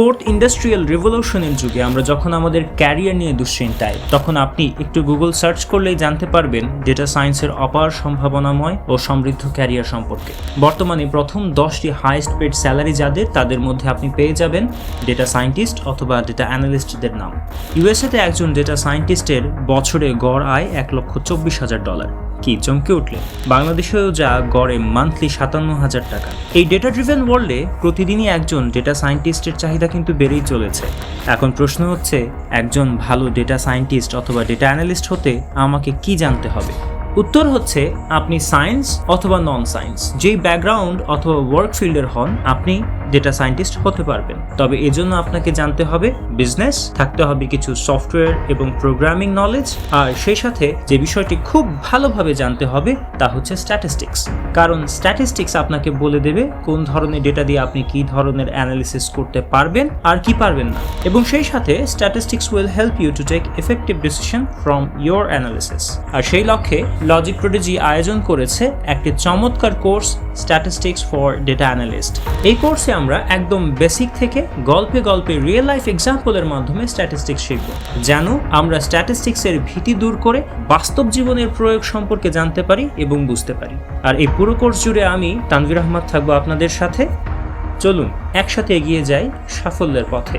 Fourth industrial রেভলিউশনের যুগে আমরা যখন আমাদের ক্যারিয়ার নিয়ে দুশ্চিন্তায়, তখন আপনি একটু গুগল সার্চ করলেই জানতে পারবেন ডেটা সায়েন্সের অপার সম্ভাবনাময় ও সমৃদ্ধ ক্যারিয়ার সম্পর্কে। বর্তমানে প্রথম দশটি হাইয়েস্ট পেড স্যালারি যাদের, তাদের মধ্যে আপনি পেয়ে যাবেন ডেটা সায়েন্টিস্ট অথবা ডেটা অ্যানালিস্টদের নাম। ইউএসএতে একজন ডেটা সায়েন্টিস্টের বছরে গড় আয় এক লক্ষ চব্বিশ হাজার ডলার কি চমকে উঠলে? বাংলাদেশেও যা গড়ে মান্থলি সাতান্ন হাজার টাকা। এই ডেটা ড্রিভেন ওয়ার্ল্ডে প্রতিদিনই একজন ডেটা সায়েন্টিস্টের চাহিদা কিন্তু বেড়েই চলেছে। এখন প্রশ্ন হচ্ছে, একজন ভালো ডেটা সায়েন্টিস্ট অথবা ডেটা অ্যানালিস্ট হতে আমাকে কি জানতে হবে? উত্তর হচ্ছে, আপনি সায়েন্স অথবা নন সায়েন্স যেই ব্যাকগ্রাউন্ড অথবা ওয়ার্ক ফিল্ডের হন, আপনি ডেটা সায়েন্টিস্ট হতে পারবেন। তবে এজন্য আপনাকে জানতে হবে বিজনেস থাকতে হবে কিছু সফটওয়্যার এবং প্রোগ্রামিং নলেজ আর সেই সাথে যে বিষয়টি খুব ভালোভাবে জানতে হবে, তা হচ্ছে স্ট্যাটিস্টিক্স কারণ স্ট্যাটিস্টিক্স আপনাকে বলে দেবে কোন ধরনের ডেটা দিয়ে আপনি কি ধরনের অ্যানালিসিস করতে পারবেন আর কি পারবেন না। এবং সেই সাথে statistics will help you to take effective decision from your analysis আর সেই লক্ষ্যে লজিক প্রোডিজি আয়োজন করেছে একটি চমৎকার course statistics for data analyst এই কোর্সে আমরা একদম বেসিক থেকে গল্পে গল্পে রিয়েল লাইফ এক্সাম্পলের মাধ্যমে স্ট্যাটিস্টিক্স শিখব। যেন আমরা স্ট্যাটিস্টিক্সের ভীতি দূর করে বাস্তব জীবনের প্রয়োগ সম্পর্কে জানতে পারি এবং বুঝতে পারি। আর এই পুরো কোর্স জুড়ে আমি তানভীর আহমদ থাকব আপনাদের সাথে। চলুন, একসাথে এগিয়ে যাই সাফল্যের পথে।